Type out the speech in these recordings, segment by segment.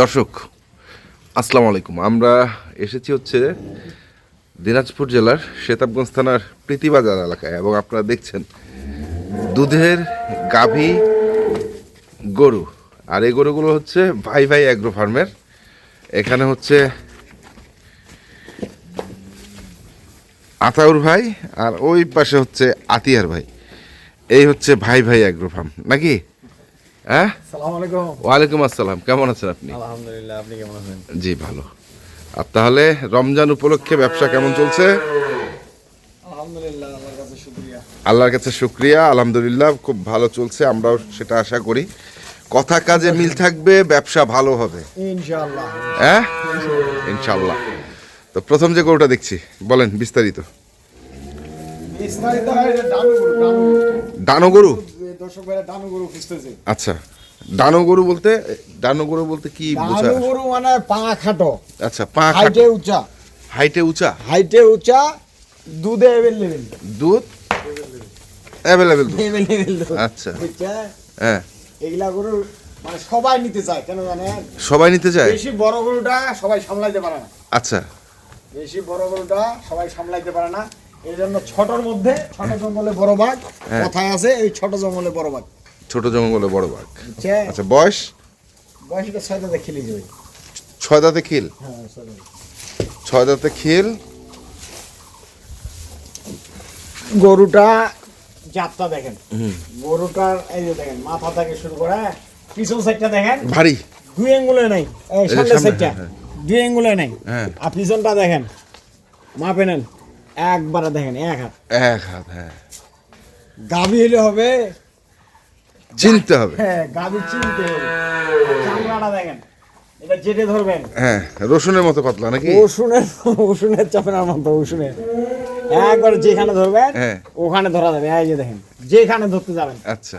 দর্শক, আসসালামু আলাইকুম। আমরা এসেছি হচ্ছে দিনাজপুর জেলার শেতাবগঞ্জ থানার প্রীতিবাজার এলাকায় এবং আপনারা দেখছেন দুধের গাভী গরু। আর এই গরুগুলো হচ্ছে ভাই ভাই অ্যাগ্রো ফার্মের এখানে হচ্ছে আতাউর ভাই আর ওই পাশে হচ্ছে আতিয়ার ভাই। এই হচ্ছে ভাই ভাই অ্যাগ্রো ফার্ম নাকি? হ্যাঁ? ওয়ালাইকুম আসসালাম। কেমন আছেন আপনি? আলহামদুলিল্লাহ আপনি কেমন আছেন? জি ভালো। আর তাহলে রমজান উপলক্ষে ব্যবসা কেমন চলছে? আল্লাহর কাছে শুকরিয়া। আলহামদুলিল্লাহ খুব ভালো চলছে আমরাও সেটা আশা করি। কথা কাজে মিল থাকবে ব্যবসা ভালো হবে। হ্যাঁ? ইনশাল্লাহ তো প্রথম যে গরুটা দেখছি বলেন বিস্তারিত। ডানো গরু দর্শক ভাইরা ডানু গরু খুঁজতেছে। আচ্ছা ডানো গরু বলতে ডানো গরু বলতে কি বোঝা ডানু গরু মানে পা খাটো। আচ্ছা পা হাইটে উঁচা। হাইটে উঁচা? হাইটে উঁচা দুধে এভেলেবেল দুধ? অ্যাভেলেবেল দুধ। এভেলেবেল দুধ। আচ্ছা। হ্যাঁ। এগুলা গরু মানে সবাই নিতে চায় কেন জানেন সবাই নিতে চায়? বেশি বড় গরুটা সবাই সামলাইতে পারে না। আচ্ছা। বেশি বড় গরুটা সবাই সামলাইতে পারে না। এই জন্য ছোটর মধ্যে ছোট জঙ্গলে বড় বাঘ হ্যাঁ। কথায় আছে এই ছোট জঙ্গলে বড় বাঘ। ছোট জঙ্গলে বড় বাঘ। আচ্ছা বয়স? বয়সটা ছয় খেলে যাবে ছয় দাঁতে খিল? হ্যাঁ ছয় দাঁতে। খিল? গরুটা জাতটা দেখেন। গরুটার এই যে দেখেন মাথা থেকে শুরু করে পিছন সাইডটা দেখেন। ভারী। দুই আঙ্গুলে নাই এই সামনের সাইডটা। হ্যাঁ। দুই আঙ্গুলে নাই। আর পিছনটা দেখেন মাপে নেন। একবারে দেখেন এক হাত। এক হাত হ্যাঁ। গাভি হলে হবে। চিনতে হবে। হ্যাঁ গাভি চিনতে হবে। চামড়াটা দেখেন এটা যেটে ধরবেন। হ্যাঁ রসুনের মতো পাতলা নাকি? ওষুনের রসুনের চাপের মতো রসুনের। একবার যেখানে ধরবেন হ্যাঁ। ওখানে ধরা যাবে। এই যে দেখেন যেখানে ধরতে যাবেন। আচ্ছা।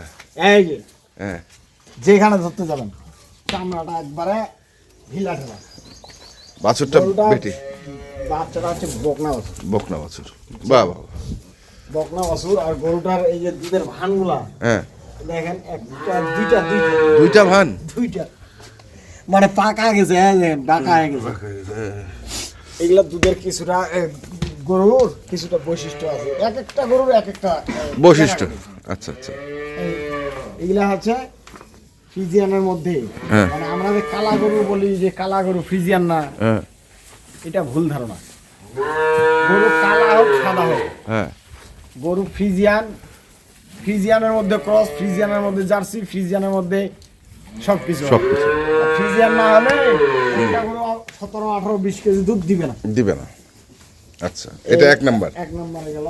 এই যে হ্যাঁ। যেখানে ধরতে যাবেন চামড়াটা একবারে ঢিলা ঢেলা। বাছুরটা বেটি। বাচ্চাটা হচ্ছে বকনা বাছুর। বকনা বাছুর। বাহ বাহ। বকনা বাছুর আর গরুটার এই যে দুধের ভানগুলা হ্যাঁ। দেখেন একটা দুইটা দুইটা দুইটা। ভান? দুইটা। মানে পাকা গেছে হ্যাঁ দেখেন পাকা হয়ে গেছে। এগুলা দুধের কিছুটা গরুর কিছুটা বৈশিষ্ট্য আছে। এক একটা গরুর এক একটা বৈশিষ্ট্য। আচ্ছা আচ্ছা। এগুলা হচ্ছে ফ্রিজিয়ানের মধ্যে। হ্যাঁ। মানে আমরা যে কালা গরু বলি যে কালা গরু ফ্রিজিয়ান না হ্যাঁ। এটা ভুল ধারণা। গরু কালা হোক সাদা হোক। হ্যাঁ। গরু ফ্রিজিয়ান ফ্রিজিয়ানের মধ্যে ক্রস ফ্রিজিয়ানের মধ্যে জার্সি ফ্রিজিয়ানের মধ্যে সব কিছু সব কিছু ফ্রিজিয়ান না হলে গরু সতেরো আঠারো বিশ কেজি দুধ দিবে না। দিবে না। আচ্ছা এটা এক নাম্বার। এক নম্বরে গেল।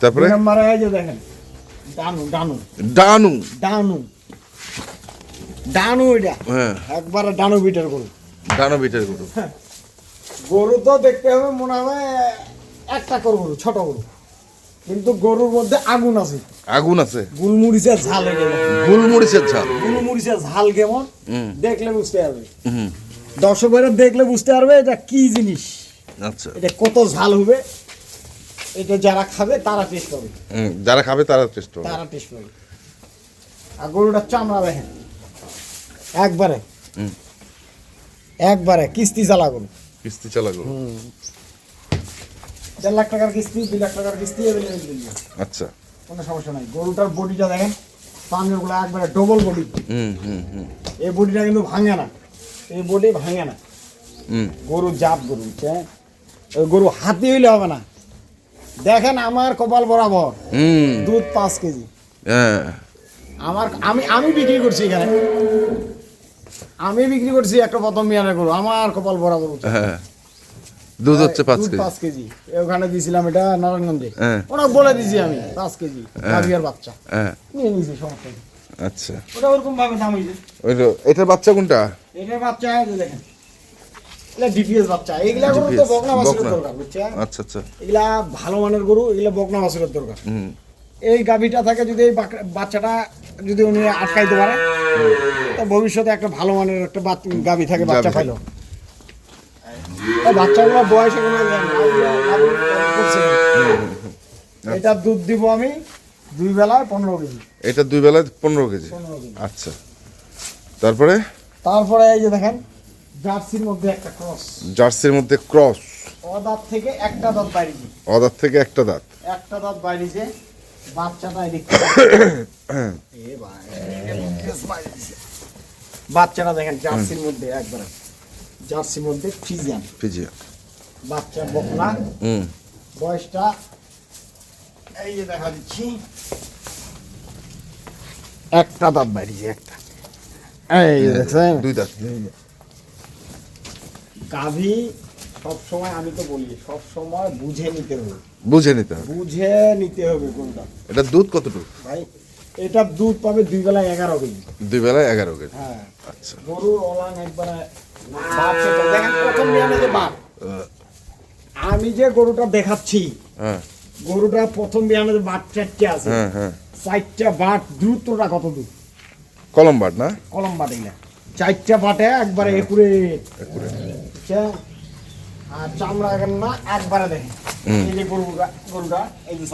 তারপরে? নম্বরে এই যে দেখেন ডানু ডানু। ডানু। ডানু। ডানু এটা। হ্যাঁ। একবারে ডানু বিটার গরু। ডানো বিটের গরু। গরু তো দেখতে হবে মনে হবে একটা কর গরু ছোট গরু। কিন্তু গরুর মধ্যে আগুন আছে। আগুন আছে? গুলমরিচের ঝাল কেমন গুলমরিচের ঝাল? গুলমরিচের ঝাল কেমন। দেখলে বুঝতে পারবে। দর্শকেরা দেখলে বুঝতে পারবে এটা কি জিনিস। আচ্ছা। এটা কত ঝাল হবে। এটা যারা খাবে তারা টেস্ট পাবে। যারা খাবে তারা টেস্ট করবে তারা টেস্ট পাবে। আর গরুটা চামড়া দেখেন। একবারে। একবারে কিস্তি চালা গরু। কিস্তি চালা গরু দেড় লাখ টাকার কিস্তি দুই লাখ টাকার কিস্তি দিল্লি। আচ্ছা। কোনো সমস্যা নাই। গরুটার বডিটা দেখেন পাঞ্জরগুলো একবারে ডবল বডি হুম হুম হুম। এই বডিটা কিন্তু ভাঙে না। এই বডি ভাঙে না। হুম। গরু জাত গরু গরু হাতি হইলে হবে না। দেখেন আমার কপাল বরাবর। হুম। দুধ পাঁচ কেজি। হ্যাঁ। আমার আমি আমি বিক্রি করছি এখানে। আমি বিক্রি করছি একটা প্রথম মিয়ানের গরু আমার কপাল বরাবর উঠছে। হ্যাঁ দুধ হচ্ছে পাঁচ কেজি। পাঁচ কেজি। ওখানে দিয়েছিলাম এটা নারায়ণগঞ্জে। হ্যাঁ। ওটা বলে দিয়েছি আমি পাঁচ কেজি গাভিয়ার বাচ্চা। হ্যাঁ। নিয়ে নিয়েছি সমস্যা নেই। আচ্ছা। ওটা ওরকম ভাবে দাম হয়েছে। ওই তো এটার বাচ্চা কোনটা? এটার বাচ্চা এই দেখেন। এগুলা ডিপিএস বাচ্চা এগুলা গরু তো বকনা বাছুরের দরকার বুঝছেন? আচ্ছা আচ্ছা। এগুলা ভালো মানের গরু এগুলা বকনা বাছুরের দরকার। এই গাভিটা থাকে যদি এই বাচ্চাটা যদি উনি আটকাইতে পারে ভবিষ্যতে একটা ভালো মানের একটা গাভি থাকে বাচ্চা। পাইলো। বাচ্চাগুলো বয়সে ইয়ে। এটা দুধ দিব আমি দুই বেলায় পনেরো কেজি। এটা দুই বেলায় পনেরো কেজি? আচ্ছা। তারপরে? তারপরে এই যে দেখেন জার্সির মধ্যে একটা ক্রস। জার্সির মধ্যে ক্রস। অদাঁত থেকে একটা দাঁত বাইরেছে অদার থেকে একটা দাঁত। একটা দাঁত বাইরেছে বাচ্চাটা এদিক এ ভাই, বাচ্চাটা দেখেন জার্সির মধ্যে একবারে জার্সির মধ্যে ফিজিয়ান। ফিজিয়া বাচ্চা বকনা। হুম। বয়সটা এই যে দেখা দিচ্ছি। একটা দাঁত বাইরেছে একটা। এই যে দেখছেন? দুই দাঁত গাভী সব সময় আমি তো বলি সব সময় বুঝে নিতে হবে। বুঝে নিতে হবে। বুঝে নিতে হবে কোনটা। এটা দুধ কতটুকু? ভাই এটা দুধ পাবে দুই বেলায় এগারো কেজি। দুই বেলায় এগারো কেজি। হ্যাঁ। আচ্ছা। গরুর ওলান একবারে দেখেন প্রথম বিয়ানে বাপ। আমি যে গরুটা দেখাচ্ছি হ্যাঁ। গরুটা প্রথম বিয়ানে বাট চারটে আছে হ্যাঁ হ্যাঁ। চারটা বাট দ্রুতটা কত দূর? কলম বাট না? কলম বাট এগুলা চারটা বাটে একবারে একুরে। আর চামড়া এখন না একবারে দেখেন। হুম। এই যে গরুটা গরুটা এই যে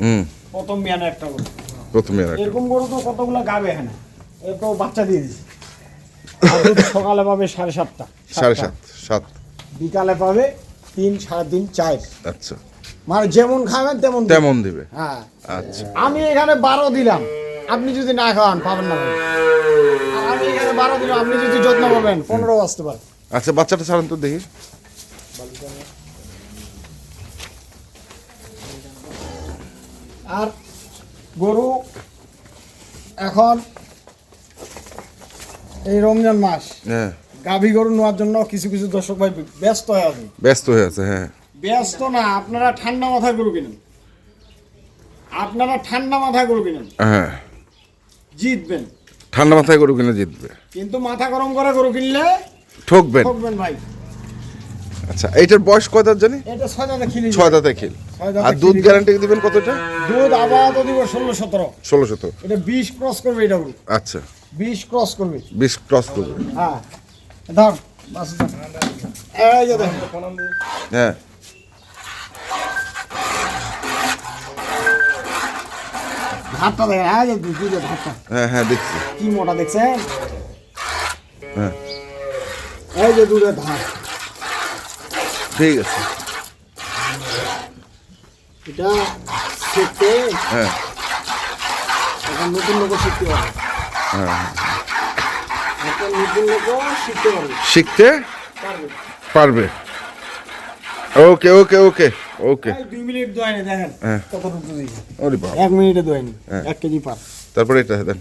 হুম। প্রথম বিয়ানে একটা গরু। প্রথমে এরকম গরু তো কতগুলো গাবে এখানে? এ তো বাচ্চা দিয়ে দিছে। সকালে পাবে সাড়ে সাতটা সাড়ে। সাত সাত। বিকালে পাবে তিন সাড়ে তিন চার। আচ্ছা। মানে যেমন খাবেন তেমন। তেমন দিবে। হ্যাঁ। আচ্ছা। আমি এখানে বারো দিলাম। আপনি যদি না খাওয়ান পাবেন না। আমি এখানে বারো দিলাম আপনি যদি যত্ন করবেন পনেরো আসতে পারে। আচ্ছা বাচ্চাটা ছাড়েন তো দেখি। আর গরু এখন এই রমজান মাস। হ্যাঁ। গাভী গরু নেওয়ার জন্য কিছু কিছু দর্শক ভাই ব্যস্ত হয়ে আছে। ব্যস্ত হয়ে আছে হ্যাঁ। ব্যস্ত না আপনারা ঠান্ডা মাথায় গরু কিনেন। আপনারা ঠান্ডা মাথায় গরু কিনেন। হ্যাঁ। জিতবেন। ঠান্ডা মাথায় গরু কিনে জিতবে। কিন্তু মাথা গরম করে গরু কিনলে ঠকবেন। ঠকবেন ভাই। আচ্ছা এইটার বয়স কয় দাঁত জানি? এটা ছয় দাদা খিলি ছয় দাঁতে খিল। আর দুধ। গ্যারান্টি দিবেন কতটা? দুধ আবার দিব ষোলো সতেরো। ষোলো শত এটা বিশ ক্রস করবে এটা আচ্ছা। বিশ ক্রস করবে। বিশ ক্রস করবে। হ্যাঁ। ধর হ্যাঁ। হাতটা দেখেন হ্যাঁ দুধের হাতটা। হ্যাঁ হ্যাঁ দেখছি। কি মোটা দেখছেন? হ্যাঁ। এই যে দুধের ধার ঠিক আছে। এটা শিখতে হ্যাঁ। এখন নতুন লোক শিখতে পারবে হ্যাঁ এখন নতুন লোক শিখতে পারবে। শিখতে পারবে। পারবে। ওকে ওকে ওকে ওকে। দুই মিনিট দোয়াইনি দেখেন হ্যাঁ। কতটুকু দিয়েছে। ওরে বাবা। এক মিনিটে দোয়াইনি হ্যাঁ। এক কেজি পার। তারপরে এটা দেন।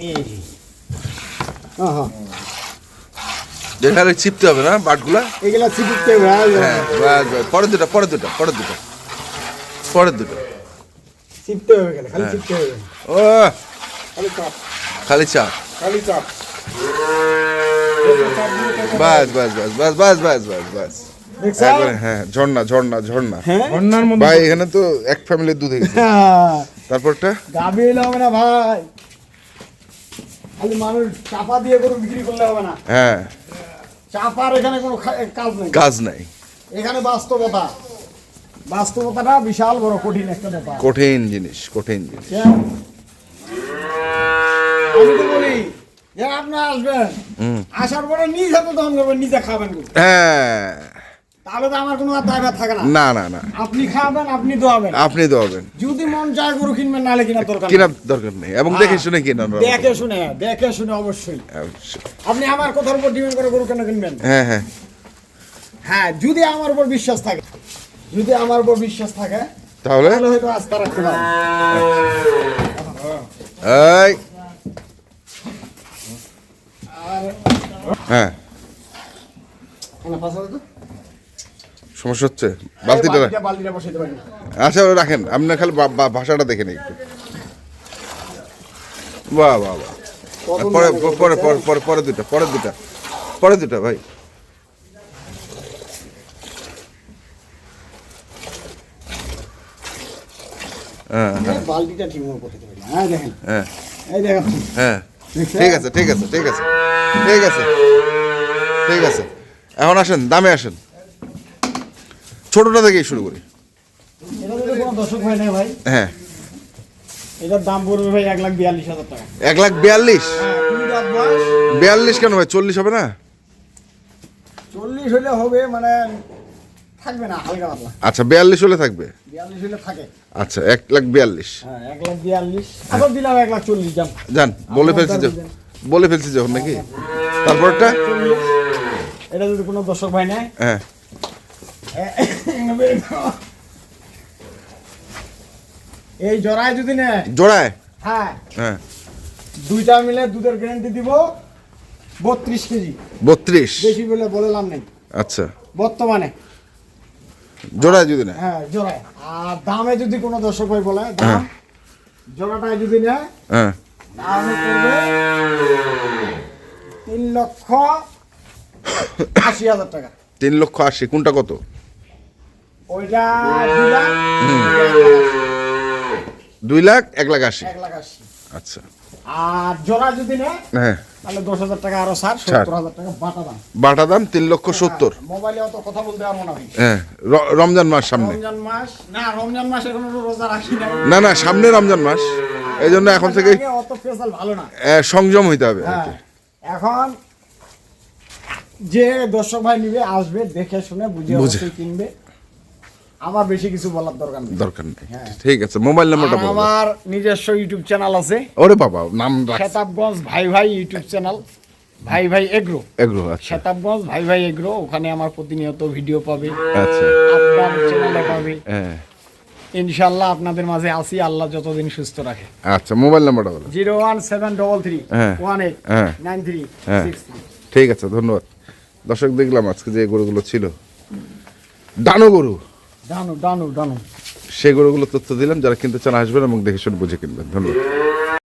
এই হ্যাঁ। চিপতে হবে না বাটগুলা? এগুলা চিপিতে হবে হ্যাঁ, হ্যাঁ বাস, বাস। পরের দুটা পরের দুটা পরের দুটা। পরের দুটা। চিপতে হবে খালি হ্যাঁ। চিপতে হবে। ও খালি চাপ। খালি চা খালি চাপ। বাস বাস বাস বাস বাস বাস বাস বাস। হ্যাঁ ঝর্ণা ঝর্ণা ঝর্ণা। হ্যাঁ? মধ্যে ভাই এখানে তো এক ফ্যামিলির দুধ হয়ে হ্যাঁ। তারপরটা? গাভী এলে না ভাই। খালি মানুষ চাপা দিয়ে গরু বিক্রি করলে হবে না। হ্যাঁ। চাপার এখানে কোনো কাজ নেই। কাজ নাই। এখানে বাস্তবতা। বাস্তবতাটা বিশাল বড় কঠিন একটা ব্যাপার। কঠিন জিনিস কঠিন জিনিস? আমি তো বলি যে আপনি আসবেন। আসার পরে নিজ হাতে দহন করবেন নিজে খাবেন হ্যাঁ। তাহলে তো আমার কোনো দায়ভার থাকে না। না না না। আপনি খাবেন আপনি দোয়াবেন আপনি দেবেন যদি মন চায় গরু কিনবেন নালে কিনা দরকার নেই। দরকার নেই। এবং দেখে শুনে কিনা দেখে শুনে দেখে শুনে অবশ্যই। আপনি আমার কথার উপর ডিপেন্ড করে গরু কেন কিনবেন? হ্যাঁ হ্যাঁ। হ্যাঁ যদি আমার উপর বিশ্বাস থাকে যদি আমার উপর বিশ্বাস থাকে তাহলে? হয়তো আস্থা রাখতে পারেন। এই। হ্যাঁ? সমস্যা হচ্ছে? বালতিটা আচ্ছা রাখেন। আপনার খালি ভাষাটা দেখে নিন একটু। বাহ বাহ বাহ। পরে পরে পরে পরে দুটা পরে দুটা পরে দুটা ভাই। হ্যাঁ, হ্যাঁ। হ্যাঁ। ঠিক আছে ঠিক আছে ঠিক আছে। ঠিক আছে। ঠিক আছে। এখন আসেন দামে আসেন। ছোটটা থেকেই শুরু করি। হয় হ্যাঁ। এটার দাম পড়বে ভাই এক লাখ বিয়াল্লিশ হাজার টাকা। এক লাখ বিয়াল্লিশ? হ্যাঁ বিয়াল্লিশ কেন ভাই? চল্লিশ হবে না? চল্লিশ হলে হবে মানে থাকবে না হালকা পাতলা। আচ্ছা বিয়াল্লিশ হলে থাকবে? বিয়াল্লিশ হলে থাকে। আচ্ছা এক লাখ বিয়াল্লিশ। হ্যাঁ এক লাখ বিয়াল্লিশ। আবার দিলাম এক লাখ চল্লিশ যান। বলে ফেলছি যে বলে ফেলছি যখন নাকি? তারপরটা? এটা যদি কোনো দর্শক ভাই নেয় হ্যাঁ। এই জড়ায় যদি নেয় জোড়ায়? হ্যাঁ। হ্যাঁ। দুইটা মিলে দুধের গ্যারান্টি দিব বত্রিশ কেজি। বত্রিশ? বেশি বলে বললাম নেই। আচ্ছা। বর্তমানে। জোড়ায় যদি না? হ্যাঁ জোড়ায়। আর দামে যদি কোনো দর্শক ভাই বলে দাম হ্যাঁ। জোড়াটায় যদি নেয় হ্যাঁ। তাহলে তিন লক্ষ আশি হাজার টাকা। তিন লক্ষ আশি কোনটা কত? ওইটা দুই লাখ, এক লাখ আশি। এক লাখ আশি। আচ্ছা। আর জোড়া যদি নেয় হ্যাঁ। তাহলে দশ হাজার টাকা আরও সত্তর হাজার টাকা বাটা দাম। বাটা দাম তিন লক্ষ সত্তর। মোবাইলে অত কথা বলতে পারব না হ্যাঁ রমজান মাস সামনে। রমজান মাস না রমজান মাস এখনও রোজা রাখি না। না না সামনে রমজান মাস। এই জন্য এখন থেকে অত ফেসাল ভালো না। সংযম হইতে হবে হ্যাঁ এখন যে দর্শক ভাই নিবে আসবে দেখে শুনে বুঝে। বুঝে। কিনবে। আমার বেশি কিছু বলার দরকার নেই। দরকার নেই। হ্যাঁ। ঠিক আছে মোবাইল নাম্বারটা বলব আমার নিজস্ব ইউটিউব চ্যানেল আছে। ওরে বাবা নাম রাখ। খেতাবগঞ্জ ভাই ভাই ইউটিউব চ্যানেল ভাই ভাই এগ্রো। এগ্রো আচ্ছা। খেতাবগঞ্জ ভাই ভাই এগ্রো ওখানে আমার প্রতিনিয়ত ভিডিও পাবে আচ্ছা। আপনার চ্যানেলে পাবে। হ্যাঁ। ইনশাল্লাহ আপনাদের মাঝে আসি আল্লাহ যতদিন সুস্থ রাখে। আচ্ছা মোবাইল নাম্বারটা বলো। Zero one seven double three হ্যাঁ। ওয়ান এইট হ্যাঁ। Nine three three. ঠিক আছে ধন্যবাদ। দর্শক দেখলাম আজকে যে গরুগুলো ছিল। ডানো গরু ডানু ডানু ডানু সেই তথ্য দিলাম, যারা কিনতে চান আসবেন এবং দেখে শুনে বুঝে কিনবেন। ধন্যবাদ।